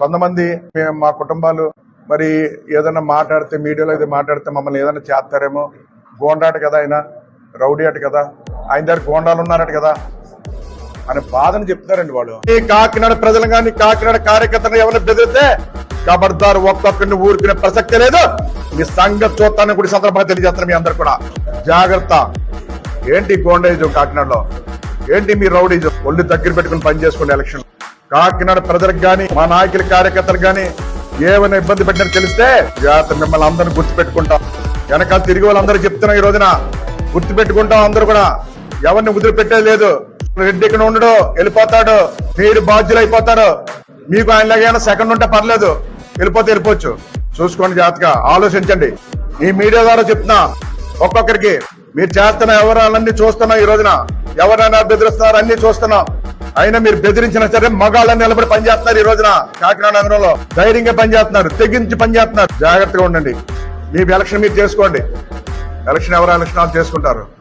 కొంతమంది మేము మా కుటుంబాలు మరి ఏదైనా మాట్లాడితే మీడియాలో ఇది మాట్లాడితే మమ్మల్ని ఏదైనా చేస్తారేమో. గోండాట కదా ఆయన రౌడీ అట కదా. ఆయన దగ్గర గోండాలు ఉన్నారట కదా అనే బాధను చెప్తారండి వాళ్ళు. ఈ కాకినాడ ప్రజలు కానీ కాకినాడ కార్యకర్తలు ఎవరిని బెదిరితే ఖబర్దారు ఒక్కొక్కరిని ఊరుకునే ప్రసక్తి లేదు. మీ సంఘ చూస్తాన్ని కూడా సందర్భంగా తెలియజేస్తాను మీ అందరు కూడా. జాగ్రత్త. ఏంటి గోండేజం కాకినాడలో? ఏంటి మీ రౌడీజం? ఒళ్ళు దగ్గర పెట్టుకుని పని చేసుకోండి ఎలక్షన్. కాకినాడ ప్రజలకు గాని మా నాయకుల కార్యకర్తలకు గాని ఏమైనా ఇబ్బంది పెట్టిన తెలిస్తే జాగ్రత్త మిమ్మల్ని అందరిని గుర్తు పెట్టుకుంటాం వెనకాల తిరిగి వాళ్ళందరూ చెప్తున్నాం ఈ రోజున. గుర్తుపెట్టుకుంటాం అందరూ కూడా. ఎవరిని వదిలిపెట్టేది లేదు. రెడ్డి ఇక్కడ ఉండడు వెళ్ళిపోతాడు. మీరు బాధ్యులు అయిపోతారు. మీకు ఆయనలాగైనా సెకండ్ ఉంటే పర్లేదు. వెళ్ళిపోతే వెళ్ళిపోవచ్చు. చూసుకోండి జాగ్రత్తగా. ఆలోచించండి. ఈ మీడియా ద్వారా చెప్తున్నా ఒక్కొక్కరికి. మీరు చేస్తున్న వివరాలన్నీ చూస్తున్నాం ఈ రోజున. ఎవరైనా బెదిరిస్తున్నారు అన్ని చూస్తున్నాం. అయినా మీరు బెదిరించినా సరే మగాళ్ళని నిలబడి పనిచేస్తున్నారు ఈ రోజున. కాకినాడ నగరంలో ధైర్యంగా పనిచేస్తున్నారు తెగించి పనిచేస్తున్నారు. జాగ్రత్తగా ఉండండి. మీ ఎలక్షన్ మీరు చేసుకోండి. ఎలక్షన్ ఎవరు ఎలక్షన్ చేసుకుంటారు.